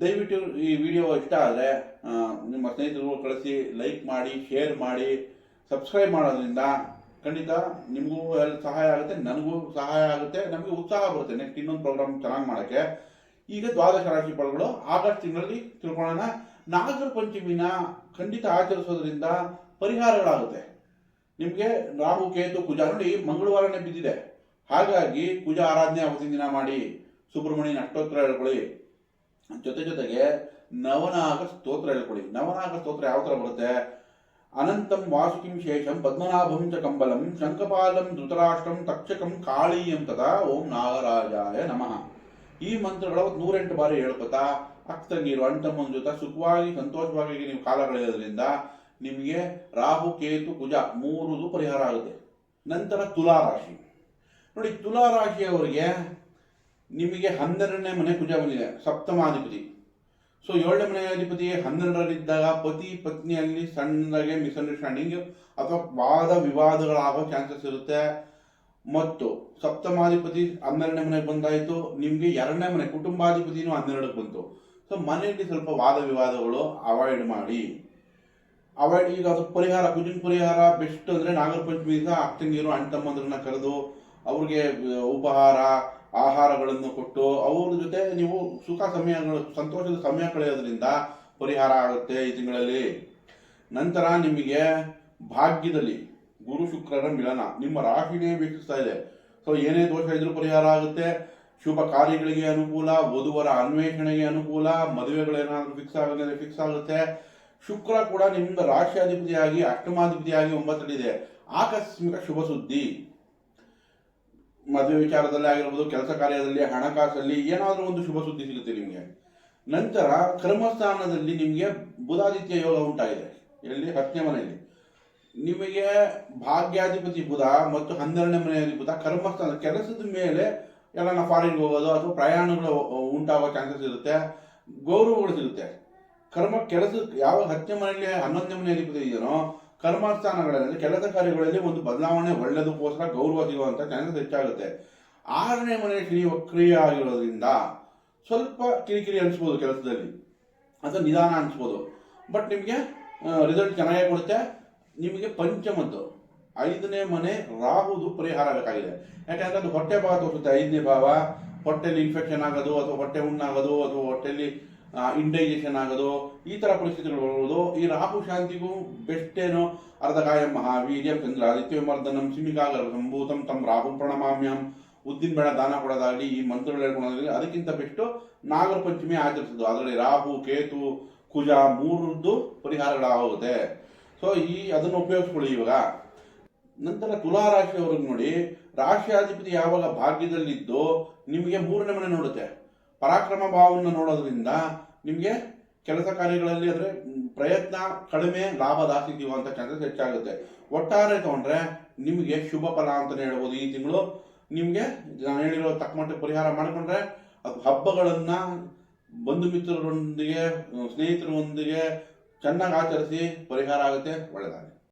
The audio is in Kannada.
ದಯವಿಟ್ಟು ಈ ವಿಡಿಯೋ ಇಷ್ಟ ಆದರೆ ನಿಮ್ಮ ಸ್ನೇಹಿತರು ಕಳಿಸಿ ಲೈಕ್ ಮಾಡಿ ಶೇರ್ ಮಾಡಿ ಸಬ್ಸ್ಕ್ರೈಬ್ ಮಾಡೋದ್ರಿಂದ ಖಂಡಿತ ನಿಮಗೂ ಎಲ್ಲಿ ಸಹಾಯ ಆಗುತ್ತೆ, ನನಗೂ ಸಹಾಯ ಆಗುತ್ತೆ, ನಮಗೆ ಉತ್ಸಾಹ ಬರುತ್ತೆ ನೆಕ್ಸ್ಟ್ ಇನ್ನೊಂದು ಪ್ರೋಗ್ರಾಮ್ ಚೆನ್ನಾಗಿ ಮಾಡೋಕ್ಕೆ. ಈಗ ದ್ವಾದಶ ರಾಶಿ ಫಲಗಳು, ಆಗಸ್ಟ್ ತಿಂಗಳಲ್ಲಿ ತಿಳ್ಕೊಳ್ಳೋಣ. ನಾಗರ ಪಂಚಮಿನ ಖಂಡಿತ ಆಚರಿಸೋದ್ರಿಂದ ಪರಿಹಾರಗಳಾಗುತ್ತೆ. ನಿಮಗೆ ರಾಹು, ಕೇತು, ಕುಜ, ನೋಡಿ, ಮಂಗಳವಾರನೇ ಬಿದ್ದಿದೆ. ಹಾಗಾಗಿ ಕುಜ ಆರಾಧನೆ ಅವತ್ತಿನ ದಿನ ಮಾಡಿ. ಸುಬ್ರಹ್ಮಣ್ಯನ ಅಷ್ಟೋತ್ತರ ಹೇಳ್ಕೊಳ್ಳಿ ಜೊತೆ ಜೊತೆಗೆ ನವನಾಗ ಸ್ತೋತ್ರ ಹೇಳ್ಕೊಳ್ಳಿ ನವನಾಗ ಸ್ತೋತ್ರ ಯಾವ ಥರ ಬರುತ್ತೆ? ಅನಂತಂ ವಾಸುಕಿಂ ಶೇಷಂ ಪದ್ಮನಾಭಂ ಚ ಕಂಬಲಂ ಶಂಕಪಾಲಂ ಧೃತರಾಷ್ಟ್ರಂ ತಕ್ಷಕಂ ಕಾಳೀಯಂ ತದಾ ಓಂ ನಾಗರಾಜಾಯ ನಮಃ. ಈ ಮಂತ್ರಗಳ ನೂರೆಂಟು ಬಾರಿ ಹೇಳ್ಕೊತಾ ಅಕ್ತಂಗೀರು ಅಣ್ತಮ್ಮನ ಜೊತೆ ಸುಖವಾಗಿ, ಸಂತೋಷವಾಗಿ ನೀವು ಕಾಲ ಕಳೆಯೋದ್ರಿಂದ ನಿಮಗೆ ರಾಹು, ಕೇತು, ಕುಜ ಮೂರುದು ಪರಿಹಾರ ಆಗುತ್ತೆ. ನಂತರ ತುಲಾ ರಾಶಿ ನೋಡಿ ತುಲಾ ರಾಶಿಯವರಿಗೆ ನಿಮಗೆ ಹನ್ನೆರಡನೇ ಮನೆ ಕುಜ ಬಂದಿದೆ ಸಪ್ತಮಾಧಿಪತಿ ಸೊ ಏಳನೇ ಮನೆ ಅಧಿಪತಿ ಹನ್ನೆರಡರಿದ್ದಾಗ ಪತಿ ಪತ್ನಿಯಲ್ಲಿ ಸಣ್ಣಗೆ ಮಿಸ್ಅಂಡರ್ಸ್ಟ್ಯಾಂಡಿಂಗ್ ಅಥವಾ ವಾದ ವಿವಾದಗಳಾಗೋ ಚಾನ್ಸಸ್ ಇರುತ್ತೆ. ಮತ್ತು ಸಪ್ತಮಾಧಿಪತಿ ಹನ್ನೆರಡನೇ ಮನೆಗೆ ಬಂದಾಯಿತು. ನಿಮಗೆ ಎರಡನೇ ಮನೆ ಕುಟುಂಬಾಧಿಪತಿನೂ ಹನ್ನೆರಡಕ್ಕೆ ಬಂತು. ಸೊ ಮನೆಯಲ್ಲಿ ಸ್ವಲ್ಪ ವಾದ ವಿವಾದಗಳು ಅವಾಯ್ಡ್ ಮಾಡಿ. ಅವಾಯ್ಡ್ ಈಗ ಅದು ಪರಿಹಾರ ಕುಜಿನ ಪರಿಹಾರ ಬೆಸ್ಟ್ ಅಂದರೆ ನಾಗರ ಪಂಚಮಿ ದಿವಸ ಅಕ್ಕಂಗಿರು ಅಣ್ಣ ತಮ್ಮಂದ್ರನ್ನ ಕರೆದು ಅವ್ರಿಗೆ ಉಪಹಾರ ಆಹಾರಗಳನ್ನು ಕೊಟ್ಟು ಅವ್ರ ಜೊತೆ ನೀವು ಸುಖ ಸಮಯಗಳು, ಸಂತೋಷದ ಸಮಯ ಕಳೆಯೋದ್ರಿಂದ ಪರಿಹಾರ ಆಗುತ್ತೆ ಈ ತಿಂಗಳಲ್ಲಿ. ನಂತರ ನಿಮಗೆ ಭಾಗ್ಯದಲ್ಲಿ ಗುರು ಶುಕ್ರರ ಮಿಲನ, ನಿಮ್ಮ ರಾಶಿನೇ ವೀಕ್ಷಿಸ್ತಾ ಇದೆ. ಸೊ ಏನೇ ದೋಷ ಇದ್ರೂ ಪರಿಹಾರ ಆಗುತ್ತೆ. ಶುಭ ಕಾರ್ಯಗಳಿಗೆ ಅನುಕೂಲ, ವಧುವರ ಅನ್ವೇಷಣೆಗೆ ಅನುಕೂಲ, ಮದುವೆಗಳೇನಾದ್ರೂ ಫಿಕ್ಸ್ ಆಗೋದ್ರೆ ಫಿಕ್ಸ್ ಆಗುತ್ತೆ. ಶುಕ್ರ ಕೂಡ ನಿಮ್ಗೆ ರಾಶಿಯಾಧಿಪತಿಯಾಗಿ, ಅಷ್ಟಮಾಧಿಪತಿಯಾಗಿ ಒಂಬತ್ತಡಿದೆ ಆಕಸ್ಮಿಕ ಶುಭ ಸುದ್ದಿ. ಮದುವೆ ವಿಚಾರದಲ್ಲಿ ಆಗಿರ್ಬೋದು, ಕೆಲಸ ಕಾರ್ಯದಲ್ಲಿ, ಹಣಕಾಸಲ್ಲಿ ಏನಾದರೂ ಒಂದು ಶುಭ ಸುದ್ದಿ ಸಿಗುತ್ತೆ ನಿಮಗೆ. ನಂತರ ಕರ್ಮಸ್ಥಾನದಲ್ಲಿ ನಿಮಗೆ ಬುಧಾದಿತ್ಯ ಯೋಗ ಉಂಟಾಗಿದೆ. ಎಲ್ಲಿ? ಹತ್ತನೇ ಮನೆಯಲ್ಲಿ. ನಿಮಗೆ ಭಾಗ್ಯಾಧಿಪತಿ ಬುಧ ಮತ್ತು ಹನ್ನೆರಡನೇ ಮನೆಯಲ್ಲಿ ಬುಧ ಕರ್ಮಸ್ಥಾನ, ಕೆಲಸದ ಮೇಲೆ ಎಲ್ಲ ಫಾರಿನ್ಗೆ ಹೋಗೋದು ಅಥವಾ ಪ್ರಯಾಣಗಳು ಉಂಟಾಗುವ ಚಾನ್ಸಸ್ ಇರುತ್ತೆ, ಗೌರವಗಳು ಸಿಗುತ್ತೆ. ಕರ್ಮ, ಕೆಲಸ, ಯಾವ ಹತ್ತನೇ ಮನೆಯಲ್ಲಿ, ಹನ್ನೊಂದನೇ ಮನೆಯಲ್ಲಿ ಅಧಿಪತಿ ಇದೆಯೋ ಕರ್ಮಸ್ಥಾನಗಳಲ್ಲಿ ಕೆಲಸ ಕಾರ್ಯಗಳಲ್ಲಿ ಒಂದು ಬದಲಾವಣೆ ಒಳ್ಳೆದಕ್ಕೋಸ್ಕರ ಗೌರವ ಸಿಗುವಂತ ಚಾನ್ಸಸ್ ಹೆಚ್ಚಾಗುತ್ತೆ. ಆರನೇ ಮನೆ ಶನಿ ವಕ್ರಿಯ ಆಗಿರೋದ್ರಿಂದ ಸ್ವಲ್ಪ ಕಿರಿಕಿರಿ ಅನಿಸ್ಬೋದು ಕೆಲಸದಲ್ಲಿ. ಅಥವಾ ನಿಧಾನ ಅನಿಸ್ಬೋದು. ಬಟ್ ನಿಮಗೆ ರಿಸಲ್ಟ್ ಚೆನ್ನಾಗೇ ಕೊಡುತ್ತೆ. ನಿಮಗೆ ಪಂಚಮದ್ದು, ಐದನೇ ಮನೆ ರಾಹುದು ಪರಿಹಾರ ಬೇಕಾಗಿದೆ. ಯಾಕಂದ್ರೆ ಅದು ಹೊಟ್ಟೆ ಭಾಗ ತೋರಿಸುತ್ತೆ. ಐದನೇ ಭಾವ ಹೊಟ್ಟೆಲಿ ಇನ್ಫೆಕ್ಷನ್ ಆಗೋದು, ಅಥವಾ ಹೊಟ್ಟೆ ಹುಣ್ಣಾಗೋದು ಅಥವಾ ಹೊಟ್ಟೆಲಿ ಇಂಡೈಜೆಷನ್ ಆಗೋದು, ಈ ತರ ಪರಿಸ್ಥಿತಿಗಳು ಬರ್ಬೋದು ಈ ರಾಹು ಶಾಂತಿಗೂ ಬೆಸ್ಟ್ ಏನು ಅರ್ಧಕಾಯ ಮಹಾವೀರ್ಯಂ, ಚಂದ್ರ ಆದಿತ್ಯ ಮರ್ದನಂ ಸಿಮಿಕಾಗರ ಸಂಭೂತಂ ತಮ್ಮ ರಾಹು ಪ್ರಣಮಾಮ್ಯಂ, ಉದ್ದಿನ ಬೇಡ ದಾನ ಕೊಡೋದಾಗಲಿ, ಈ ಮಂತ್ರಗಳು ಹೇಳ್ಕೊಳೋದಾಗಲಿ ಅದಕ್ಕಿಂತ ಬೆಸ್ಟು ನಾಗರ ಪಂಚಮಿ ಆಚರಿಸೋದು ಅದರಲ್ಲಿ ರಾಹು, ಕೇತು, ಕುಜ ಮೂರದ್ದು ಪರಿಹಾರಗಳಾಗುತ್ತೆ. ಸೊ ಈ ಅದನ್ನು ಉಪಯೋಗಿಸ್ಕೊಳ್ಳಿ ಇವಾಗ. ನಂತರ ತುಲಾ ರಾಶಿಯವ್ರಿಗೆ ನೋಡಿ ರಾಶಿಯಾಧಿಪತಿ ಯಾವಾಗ ಭಾಗ್ಯದಲ್ಲಿದ್ದು, ನಿಮಗೆ ಮೂರನೇ ಮನೆ ನೋಡುತ್ತೆ. ಪರಾಕ್ರಮ ಭಾವವನ್ನು ನೋಡೋದ್ರಿಂದ ನಿಮಗೆ ಕೆಲಸ ಕಾರ್ಯಗಳಲ್ಲಿ ಅಂದರೆ ಪ್ರಯತ್ನ ಕಡಿಮೆ ಲಾಭ ಜಾಸ್ತಿ ಅಂತ ಚಾನ್ಸಸ್ ಹೆಚ್ಚಾಗುತ್ತೆ. ಒಟ್ಟಾರೆ ತಗೊಂಡ್ರೆ ನಿಮಗೆ ಶುಭ ಫಲ ಅಂತಲೇ ಹೇಳ್ಬೋದು ಈ ತಿಂಗಳು. ನಿಮಗೆ ನಾನು ಹೇಳಿರೋ ತಕ್ಕಮಟ್ಟಿಗೆ ಪರಿಹಾರ ಮಾಡಿಕೊಂಡ್ರೆ ಅದು ಹಬ್ಬಗಳನ್ನು ಬಂಧು ಮಿತ್ರರೊಂದಿಗೆ ಸ್ನೇಹಿತರೊಂದಿಗೆ ಚೆನ್ನಾಗಿ ಆಚರಿಸಿ ಪರಿಹಾರ ಆಗುತ್ತೆ ಒಳ್ಳೆಯದಾಗುತ್ತೆ